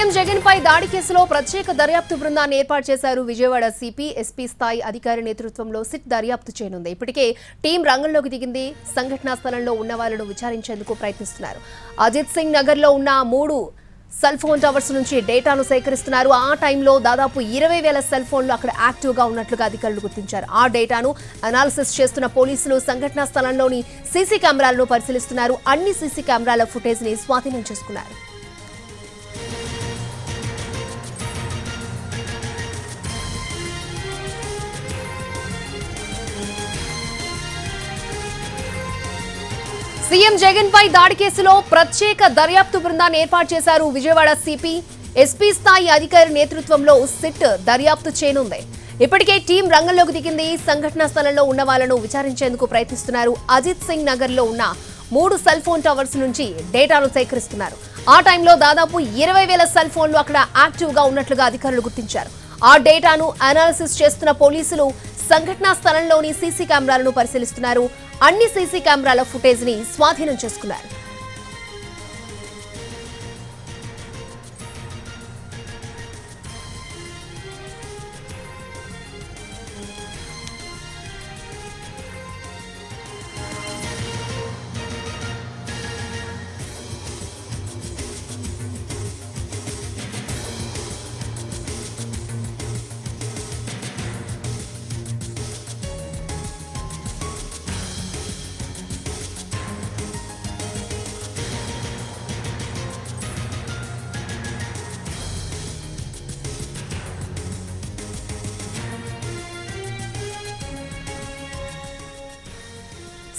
CM Jagan పై దాడి కేసులో ప్రత్యేక దర్యాప్తు బృందాన్ని ఏర్పాటు చేశారు విజయవాడ సిపి ఎస్పీ స్థాయి అధికారి నేతృత్వంలో సిట్ దర్యాప్తు చేయనుంది. ఇప్పటికే టీం రంగంలోకి దిగింది. సంఘటనా స్థలంలో ఉన్న వాళ్ళను విచారించేందుకు ప్రయత్నిస్తున్నారు. అజిత్ సింగ్ నగర్లో ఉన్న మూడు సెల్ ఫోన్ టవర్స్ నుంచి డేటాను సేకరిస్తున్నారు. ఆ టైంలో దాదాపు ఇరవై వేల సెల్ ఫోన్లు అక్కడ యాక్టివ్గా ఉన్నట్లుగా అధికారులు గుర్తించారు. ఆ డేటాను అనాలిసిస్ చేస్తున్న పోలీసులు సంఘటనా స్థలంలోని సీసీ కెమెరాలను పరిశీలిస్తున్నారు. అన్ని సీసీ కెమెరాల ఫుటేజ్ని స్వాధీనం చేసుకున్నారు. సీఎం జగన్ పై దాడి కేసులో ప్రత్యేక దర్యాప్తు బృందాన్ని ఏర్పాటు చేశారు విజయవాడ సిపి. ఎస్పీ స్థాయి అధికారి నేతృత్వంలో సిట్ దర్యాప్తు చేయనుంది. ఇప్పటికే టీం రంగంలోకి దిగింది. సంఘటనా స్థలంలో ఉన్న వాళ్ళను విచారించేందుకు ప్రయత్నిస్తున్నారు. అజిత్ సింగ్ నగర్లో ఉన్న మూడు సెల్ ఫోన్ టవర్స్ నుంచి డేటాను సేకరిస్తున్నారు. ఆ టైంలో దాదాపు ఇరవై వేల సెల్ ఫోన్లు అక్కడ యాక్టివ్గా ఉన్నట్లుగా అధికారులు గుర్తించారు. ఆ డేటాను అనాలిసిస్ చేస్తున్న పోలీసులు సంఘటనా స్థలంలోని సీసీ కెమెరాలను పరిశీలిస్తున్నారు. అన్ని సీసీ కెమెరాల ఫుటేజ్ని స్వాధీనం చేసుకున్నారు.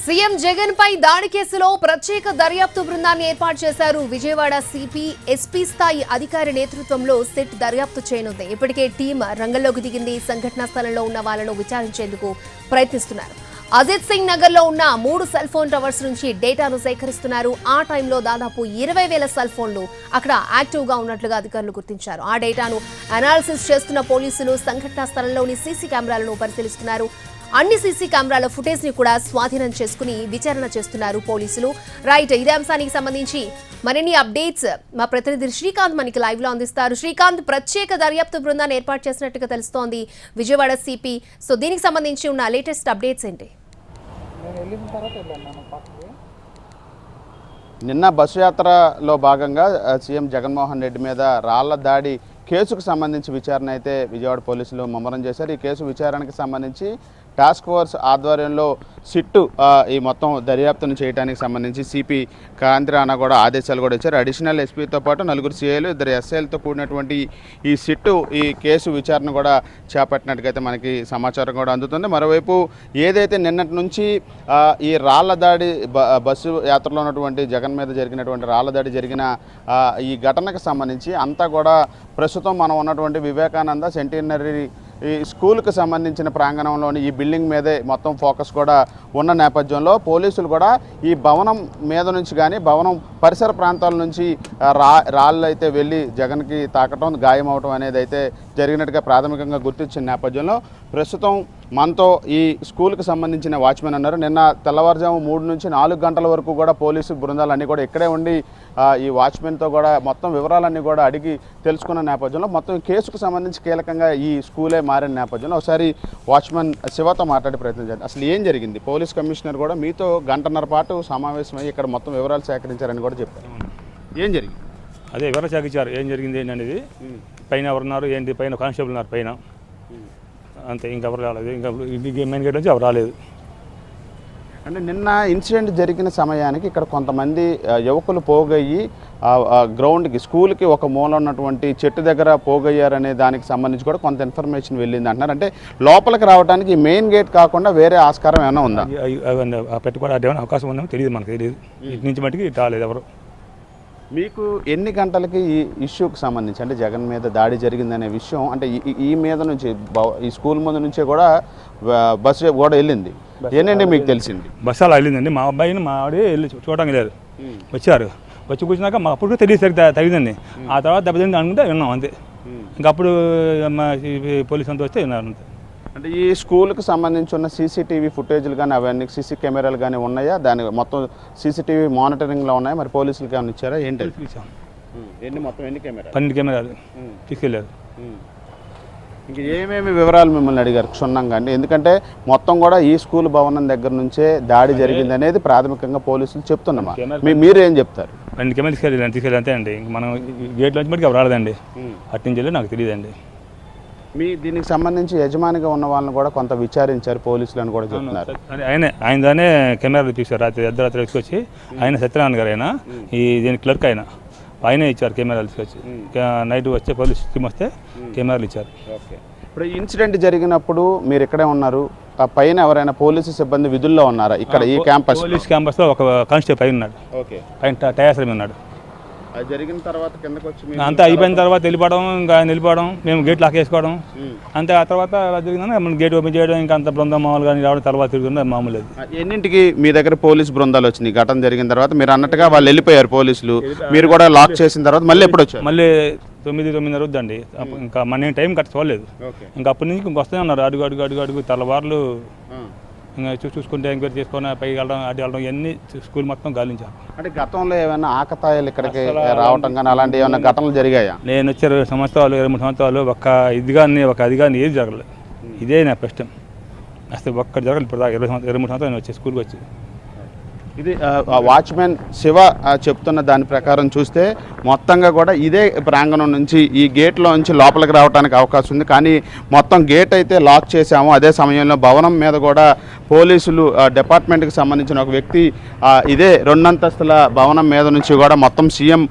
సీఎం జగన్ పై దాడి కేసులో ప్రత్యేక దర్యాప్తు బృందాన్ని ఏర్పాటు చేశారు. విజయవాడ సిపి ఎస్పీ స్థాయి అధికారి నేతృత్వంలో సెట్ దర్యాప్తు చేయనుంది. ఇప్పటికే టీం రంగంలోకి దిగింది. సంఘటనా స్థలంలో ఉన్న వాళ్ళను విచారించేందుకు ప్రయత్నిస్తున్నారు. అజిత్ సింగ్ నగర్లో ఉన్న మూడు సెల్ ఫోన్ టవర్స్ నుంచి డేటాను సేకరిస్తున్నారు. ఆ టైంలో దాదాపు ఇరవై వేల సెల్ ఫోన్లు అక్కడ యాక్టివ్గా ఉన్నట్లుగా అధికారులు గుర్తించారు. ఆ డేటాను అనాలిసిస్ చేస్తున్న పోలీసులు సంఘటనా స్థలంలోని సీసీ కెమెరాలను పరిశీలిస్తున్నారు. అన్ని సీసీ కెమెరాల ఫుటేజ్ని కూడా స్వాధీనం చేసుకుని విచారణ చేస్తున్నారు పోలీసులు. రైట్ ఇదే అంశానికి సంబంధించి మరిన్ని అప్డేట్స్ మా ప్రతినిధి శ్రీకాంత్ మనకి లైవ్లో అందిస్తారు. శ్రీకాంత్ ప్రత్యేక దర్యాప్తు బృందాన్ని ఏర్పాటు చేసినట్టుగా తెలుస్తోంది విజయవాడ సిపి సో దీనికి సంబంధించి ఉన్న లేటెస్ట్ అప్డేట్స్ ఏంటి? నిన్న బస్సు యాత్రలో భాగంగా సీఎం జగన్మోహన్ రెడ్డి మీద రాళ్ళ దాడి కేసుకు సంబంధించి విచారణ అయితే విజయవాడ పోలీసులు ముమ్మరం చేశారు. ఈ కేసు విచారణకు సంబంధించి టాస్క్ ఫోర్స్ ఆధ్వర్యంలో సిట్టు ఈ మొత్తం దర్యాప్తును చేయడానికి సంబంధించి సిపి కాంతి రాణా కూడా ఆదేశాలు కూడా ఇచ్చారు. అడిషనల్ ఎస్పీతో పాటు నలుగురు సీఏలు ఇద్దరు ఎస్ఐలతో కూడినటువంటి ఈ సిట్టు ఈ కేసు విచారణ కూడా చేపట్టినట్టుగైతే మనకి సమాచారం కూడా అందుతుంది. మరోవైపు ఏదైతే నిన్నటి నుంచి ఈ రాళ్ళ దాడి బస్సు యాత్రలో ఉన్నటువంటి జగన్ మీద జరిగినటువంటి రాళ్ళ దాడి జరిగిన ఈ ఘటనకు సంబంధించి అంతా కూడా ప్రస్తుతం మనం ఉన్నటువంటి వివేకానంద సెంటీనరీ ఈ స్కూల్కి సంబంధించిన ప్రాంగణంలోని ఈ బిల్డింగ్ మీదే మొత్తం ఫోకస్ కూడా ఉన్న నేపథ్యంలో పోలీసులు కూడా ఈ భవనం మీద నుంచి కానీ భవనం పరిసర ప్రాంతాల నుంచి రా రాళ్ళు అయితే వెళ్ళి జగన్కి తాకటం గాయం అవటం అనేది అయితే జరిగినట్టుగా ప్రాథమికంగా గుర్తించిన నేపథ్యంలో ప్రస్తుతం మనతో ఈ స్కూల్కి సంబంధించిన వాచ్మెన్ అన్నారు నిన్న తెల్లవారుజాము మూడు నుంచి నాలుగు గంటల వరకు కూడా పోలీసు బృందాలు అన్నీ కూడా ఇక్కడే ఉండి ఈ వాచ్మెన్తో కూడా మొత్తం వివరాలన్నీ కూడా అడిగి తెలుసుకున్న నేపథ్యంలో మొత్తం కేసుకు సంబంధించి కీలకంగా ఈ స్కూలే మారిన నేపథ్యంలో ఒకసారి వాచ్మెన్ శివతో మాట్లాడే ప్రయత్నం చేద్దాం. అసలు ఏం జరిగింది? పోలీస్ కమిషనర్ కూడా మీతో గంటన్నర పాటు సమావేశమై ఇక్కడ మొత్తం వివరాలు సేకరించారని కూడా చెప్పారు. ఏం జరిగింది? అదే వివరణ శాఖ ఇచ్చారు ఏం జరిగింది అనేది పైన ఎవరున్నారు ఏంటి పైన కానిస్టేబుల్ ఉన్నారు పైన. అంతే ఇంకెవరు రాలేదు. ఇంకా మెయిన్ గేట్ నుంచి ఎవరు రాలేదు. అంటే నిన్న ఇన్సిడెంట్ జరిగిన సమయానికి ఇక్కడ కొంతమంది యువకులు పోగయ్యి గ్రౌండ్కి స్కూల్కి ఒక మూల ఉన్నటువంటి చెట్టు దగ్గర పోగయ్యారనే దానికి సంబంధించి కూడా కొంత ఇన్ఫర్మేషన్ వెళ్ళింది అంటున్నారు. అంటే లోపలికి రావడానికి మెయిన్ గేట్ కాకుండా వేరే ఆస్కారం ఏమైనా ఉందా? పెట్టుకోవడానికి అవకాశం ఉందేమో తెలియదు మనకు తెలియదు. ఇటు నుంచి మటుకి రాలేదు ఎవరు. మీకు ఎన్ని గంటలకి ఈ ఇష్యూకి సంబంధించి అంటే జగన్ మీద దాడి జరిగిందనే విషయం అంటే ఈ- మీద నుంచి ఈ స్కూల్ ముందు నుంచే కూడా బస్సు కూడా వెళ్ళింది. ఏంటంటే మీకు తెలిసింది? బస్సు అలా వెళ్ళిందండి. మా అబ్బాయిని మా ఆవిడ వెళ్ళి చూ- చూడడానికి లేదు వచ్చారు. వచ్చి కూర్చున్నాక మా అప్పుడు కూడా తెలియదు తగిలిందండి ఆ తర్వాత దెబ్బతింది అనుకుంటే విన్నాం అంతే. ఇంకా అప్పుడు మా ఈ పోలీస్ అంతా వస్తే విన్నారు అంతే. అంటే ఈ స్కూల్కి సంబంధించి ఉన్న సీసీటీవీ ఫుటేజ్లు కానీ అవన్నీ సీసీ కెమెరాలు కానీ ఉన్నాయా దాని మొత్తం సీసీటీవీ మానిటరింగ్లో ఉన్నాయా మరి పోలీసులకి ఏమైనా ఇచ్చారా ఏంటి ఎన్ని మొత్తం ఎన్ని కెమెరా పన్నెండు కెమెరాలు తీసుకెళ్ళారు ఇంక ఏమేమి వివరాలు మిమ్మల్ని అడిగారు క్షుణ్ణంగా అండి ఎందుకంటే మొత్తం కూడా ఈ స్కూల్ భవనం దగ్గర నుంచే దాడి జరిగింది అనేది ప్రాథమికంగా పోలీసులు చెప్తున్నామా మీరు ఏం చెప్తారు పన్నెండు కెమెరాలు తీసుకెళ్ళి తీసుకెళ్ళి అంతే అండి మనం గేట్ నుంచి బట్టి రాలేదండి అటు నుంచి వెళ్ళి నాకు తెలియదండి మీ దీనికి సంబంధించి యజమానిగా ఉన్న వాళ్ళని కూడా కొంత విచారించారు పోలీసులు అని కూడా చెప్తున్నారు. ఆయనే ఆయన దానే కెమెరాలు తీశారు. రాత్రి అర్ధరాత్రి తీసుకొచ్చి ఆయన సత్యనారాయణ గారు ఆయన ఈ దీని క్లర్క్ ఆయన ఆయనే ఇచ్చారు కెమెరాలు తీసుకొచ్చి. నైట్ వస్తే పోలీస్ టీమ్ వస్తే కెమెరాలు ఇచ్చారు. ఓకే. ఇప్పుడు ఇన్సిడెంట్ జరిగినప్పుడు మీరు ఇక్కడే ఉన్నారు. ఆ పైన ఎవరైనా పోలీసు సిబ్బంది విధుల్లో ఉన్నారా? ఇక్కడ ఈ క్యాంపస్ పోలీస్ క్యాంపస్లో ఒక కానిస్టేబుల్ పైన ఉన్నాడు. ఓకే. పైన టయాసర్ ఉన్నాడు. అది జరిగిన తర్వాత కిందకు వచ్చి అంతా అయిపోయిన తర్వాత వెళ్ళిపోవడం ఇంకా ఆయన వెళ్ళిపోవడం మేము గేట్ లాక్ వేసుకోవడం. అంతే ఆ తర్వాత అలా జరిగిందని మనం గేట్ ఓపెన్ చేయడం ఇంకా అంత బృందం మామూలు కానీ రావడం తర్వాత తిరుగుతుంది మామూలు ఎన్నింటికి మీ దగ్గర పోలీస్ బృందాలు వచ్చినాయి? ఘటన జరిగిన తర్వాత మీరు అన్నట్టుగా వాళ్ళు వెళ్ళిపోయారు పోలీసులు. మీరు కూడా లాక్ చేసిన తర్వాత మళ్ళీ ఎప్పుడు వచ్చారు? మళ్ళీ తొమ్మిది తొమ్మిదిన్నర వద్దండి అప్పుడు ఇంకా మన టైం కట్ చూడలేదు ఇంకా అప్పటి నుంచి ఇంక వస్తూనే ఉన్నారు. అడుగు అడుగు అడుగు అడుగు తెల్లవారులు ఇంకా చూసుకుంటే ఎంక్వైరీ చేసుకొని పైకి వెళ్ళడం అటు వెళ్ళడం ఇవన్నీ స్కూల్ మొత్తం గాలించారు అంటే గతంలో ఏమైనా ఆకతాయిలు ఇక్కడికి రావటం కానీ అలాంటి ఏమైనా ఘటనలు జరిగాయా? నేను వచ్చే ఇరవై సంవత్సరాలు ఇరవై మూడు సంవత్సరాలు ఒక ఇది కానీ ఒక అది కానీ ఏది జరగలేదు ఇదే నా ప్రశ్న. అసలు ఒక్కటి జరగలేదు ఇప్పుడు ఇరవై ఇరవై మూడు సంవత్సరాలు నేను వచ్చి స్కూల్కి వచ్చి. ఇది వాచ్మెన్ శివ చెప్తున్న దాని ప్రకారం చూస్తే మొత్తంగా కూడా ఇదే ప్రాంగణం నుంచి ఈ గేట్లో నుంచి లోపలికి రావడానికి అవకాశం ఉంది. కానీ మొత్తం గేట్ అయితే లాక్ చేశాము. అదే సమయంలో భవనం మీద కూడా పోలీసులు డిపార్ట్మెంట్కి సంబంధించిన ఒక వ్యక్తి ఇదే రెండంతస్తుల భవనం మీద నుంచి కూడా మొత్తం సీఎం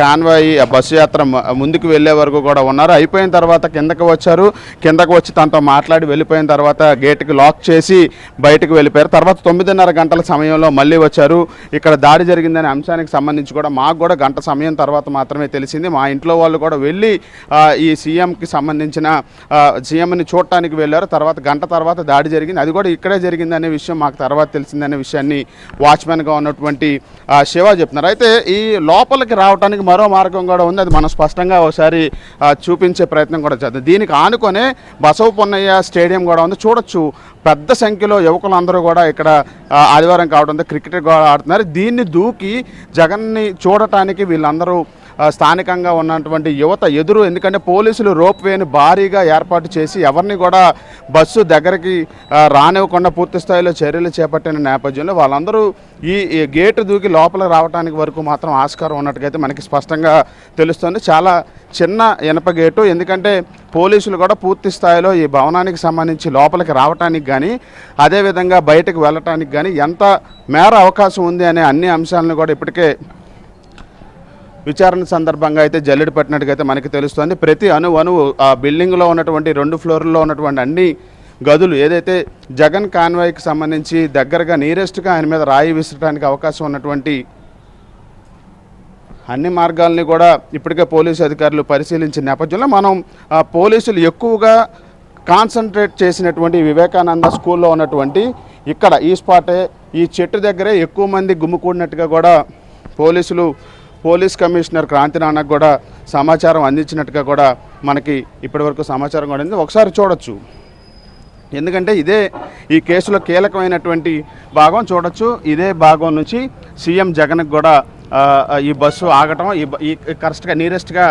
కాన్వాయ్ బస్సు యాత్ర ముందుకు వెళ్ళే వరకు కూడా ఉన్నారు. అయిపోయిన తర్వాత కిందకు వచ్చారు. కిందకు వచ్చి తనతో మాట్లాడి వెళ్ళిపోయిన తర్వాత గేట్కి లాక్ చేసి బయటకు వెళ్ళిపోయారు. తర్వాత తొమ్మిదిన్నర గంటల సమయంలో మళ్ళీ వచ్చారు. ఇక్కడ దాడి జరిగిందనే అంశానికి సంబంధించి కూడా మాకు కూడా గంట సమయం తర్వాత మాత్రమే తెలిసింది. మా ఇంట్లో వాళ్ళు కూడా వెళ్ళి ఈ సీఎంకి సంబంధించిన సీఎంని చూడటానికి వెళ్ళారు. తర్వాత గంట తర్వాత దాడి జరిగింది. అది కూడా ఇక్కడే జరిగిందనే విషయం మాకు తర్వాత తెలిసిందనే విషయాన్ని వాచ్మెన్గా ఉన్నటువంటి శివ చెప్తున్నారు. అయితే ఈ లోపలికి రావడానికి మరో మార్గం కూడా ఉంది. అది మనం స్పష్టంగా ఒకసారి చూపించే ప్రయత్నం కూడా చేద్దాం. దీనికి ఆనుకొనే బసవ పొన్నయ్య స్టేడియం కూడా ఉంది. చూడొచ్చు. పెద్ద సంఖ్యలో యువకులందరూ కూడా ఇక్కడ ఆదివారం కావడంతో క్రికెట్ కూడా ఆడుతున్నారు. దీన్ని దూకి జగన్ని చూడటానికి వీళ్ళందరూ స్థానికంగా ఉన్నటువంటి యువత ఎదురు. ఎందుకంటే పోలీసులు రోప్ వేని భారీగా ఏర్పాటు చేసి ఎవరిని కూడా బస్సు దగ్గరికి రానివ్వకుండా పూర్తి స్థాయిలో చర్యలు చేపట్టిన నేపథ్యంలో వాళ్ళందరూ ఈ గేటు దూకి లోపల రావడానికి వరకు మాత్రం ఆస్కారం ఉన్నట్టుగైతే మనకి స్పష్టంగా తెలుస్తుంది. చాలా చిన్న ఇనప గేటు. ఎందుకంటే పోలీసులు కూడా పూర్తి స్థాయిలో ఈ భవనానికి సంబంధించి లోపలికి రావటానికి కానీ అదేవిధంగా బయటకు వెళ్ళటానికి కానీ ఎంత మేర అవకాశం ఉంది అనే అన్ని అంశాలను కూడా ఇప్పటికే విచారణ సందర్భంగా అయితే జల్లెడ పట్టినట్టుగా అయితే మనకి తెలుస్తుంది. ప్రతి అణు అణువు ఆ బిల్డింగ్లో ఉన్నటువంటి రెండు ఫ్లోర్లో ఉన్నటువంటి అన్ని గదులు ఏదైతే జగన్ కాన్వాయ్కి సంబంధించి దగ్గరగా నీరెస్ట్గా ఆయన మీద రాయి విసరడానికి అవకాశం ఉన్నటువంటి అన్ని మార్గాల్ని కూడా ఇప్పటికే పోలీసు అధికారులు పరిశీలించిన నేపథ్యంలో మనం పోలీసులు ఎక్కువగా కాన్సన్ట్రేట్ చేసినటువంటి వివేకానంద స్కూల్లో ఉన్నటువంటి ఇక్కడ ఈ స్పాటే ఈ చెట్టు దగ్గరే ఎక్కువ మంది గుమ్ముకూడినట్టుగా కూడా పోలీసులు పోలీస్ కమిషనర్ క్రాంతి నాన్నకు కూడా సమాచారం అందించినట్టుగా కూడా మనకి ఇప్పటివరకు సమాచారం కూడా ఒకసారి చూడొచ్చు. ఎందుకంటే ఇదే ఈ కేసులో కీలకమైనటువంటి భాగం చూడొచ్చు. ఇదే భాగం నుంచి సీఎం జగన్కి కూడా ఈ బస్సు ఆగటం ఈ కరెక్ట్గా నీరెస్ట్గా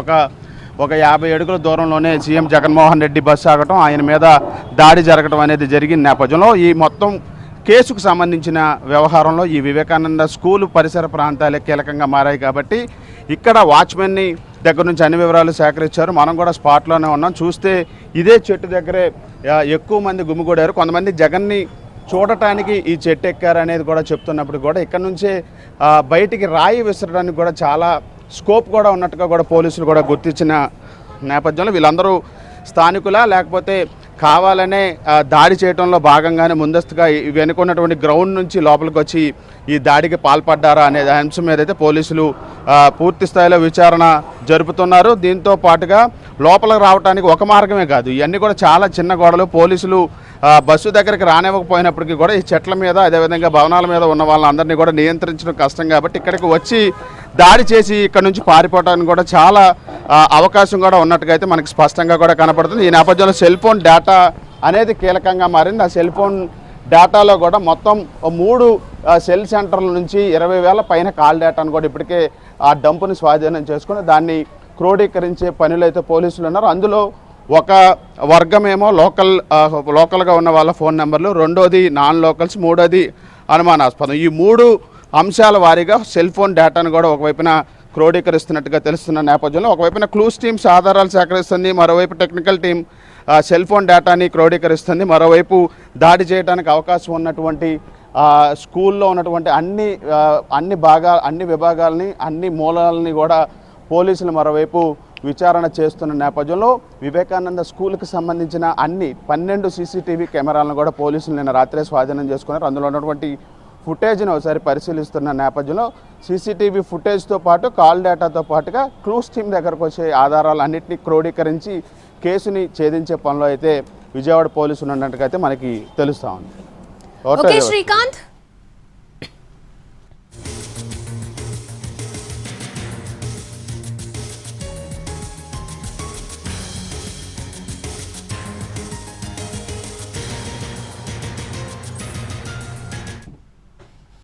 ఒక ఒక యాభై అడుగుల దూరంలోనే సీఎం జగన్మోహన్ రెడ్డి బస్సు ఆగటం ఆయన మీద దాడి జరగటం అనేది జరిగిన నేపథ్యంలో ఈ మొత్తం కేసుకు సంబంధించిన వ్యవహారంలో ఈ వివేకానంద స్కూలు పరిసర ప్రాంతాలే కీలకంగా మారాయి కాబట్టి ఇక్కడ వాచ్మెన్ని దగ్గర నుంచి అన్ని వివరాలు సేకరించారు. మనం కూడా స్పాట్లోనే ఉన్నాం. చూస్తే ఇదే చెట్టు దగ్గరే ఎక్కువ మంది గుమిగూడారు. కొంతమంది జగన్ని చూడటానికి ఈ చెట్టు ఎక్కారు అనేది కూడా చెప్తున్నప్పుడు కూడా ఇక్కడ నుంచే బయటికి రాయి విసరడానికి కూడా చాలా స్కోప్ కూడా ఉన్నట్టుగా కూడా పోలీసులు కూడా గుర్తించిన నేపథ్యంలో వీళ్ళందరూ స్థానికులా లేకపోతే కావాలనే దాడి చేయడంలో భాగంగానే ముందస్తుగా వెనుకున్నటువంటి గ్రౌండ్ నుంచి లోపలికి వచ్చి ఈ దాడికి పాల్పడ్డారా అనే అంశం మీద అయితే పోలీసులు పూర్తి స్థాయిలో విచారణ జరుపుతున్నారు. దీంతో పాటుగా లోపలికి రావడానికి ఒక మార్గమే కాదు ఇవన్నీ కూడా చాలా చిన్న గోడలు. పోలీసులు బస్సు దగ్గరికి రానివ్వకపోయినప్పటికీ కూడా ఈ చెట్ల మీద అదేవిధంగా భవనాల మీద ఉన్న వాళ్ళందరినీ కూడా నియంత్రించడం కష్టం కాబట్టి ఇక్కడికి వచ్చి దాడి చేసి ఇక్కడ నుంచి పారిపోవడానికి కూడా చాలా అవకాశం కూడా ఉన్నట్టుగా అయితే మనకి స్పష్టంగా కూడా కనపడుతుంది. ఈ నేపథ్యంలో సెల్ ఫోన్ డేటా అనేది కీలకంగా మారింది. ఆ సెల్ ఫోన్ డేటాలో కూడా మొత్తం మూడు సెల్ సెంటర్ల నుంచి ఇరవై వేల పైన కాల్ డేటాను కూడా ఇప్పటికే ఆ డంపుని స్వాధీనం చేసుకుని దాన్ని క్రోడీకరించే పనిలో అయితే పోలీసులు ఉన్నారు. అందులో ఒక వర్గమేమో లోకల్ లోకల్గా ఉన్న వాళ్ళ ఫోన్ నెంబర్లు. రెండోది నాన్ లోకల్స్ మూడోది అనుమానాస్పదం. ఈ మూడు అంశాల వారీగా సెల్ ఫోన్ డేటాను కూడా ఒకవైపున క్రోడీకరిస్తున్నట్టుగా తెలుస్తున్న నేపథ్యంలో ఒకవైపున క్లూస్ టీమ్స్ ఆధారాలు సేకరిస్తుంది మరోవైపు టెక్నికల్ టీం సెల్ ఫోన్ డేటాని క్రోడీకరిస్తుంది మరోవైపు దాడి చేయడానికి అవకాశం ఉన్నటువంటి స్కూల్లో ఉన్నటువంటి అన్ని అన్ని భాగా అన్ని విభాగాలని అన్ని మూలాలని కూడా పోలీసులు మరోవైపు విచారణ చేస్తున్న నేపథ్యంలో వివేకానంద స్కూల్కి సంబంధించిన అన్ని పన్నెండు సీసీటీవీ కెమెరాలను కూడా పోలీసులు నిన్న రాత్రే స్వాధీనం చేసుకున్నారు. అందులో ఉన్నటువంటి ఫుటేజ్ని ఒకసారి పరిశీలిస్తున్న నేపథ్యంలో సీసీటీవీ ఫుటేజ్తో పాటు కాల్ డేటాతో పాటుగా క్లూస్ టీమ్ దగ్గరకు వచ్చే ఆధారాలు అన్నింటినీ క్రోడీకరించి కేసుని ఛేదించే పనిలో అయితే విజయవాడ పోలీసులు ఉన్నట్టుగా అయితే మనకి తెలుస్తూ ఉంది. ఓకే శ్రీకాంత్.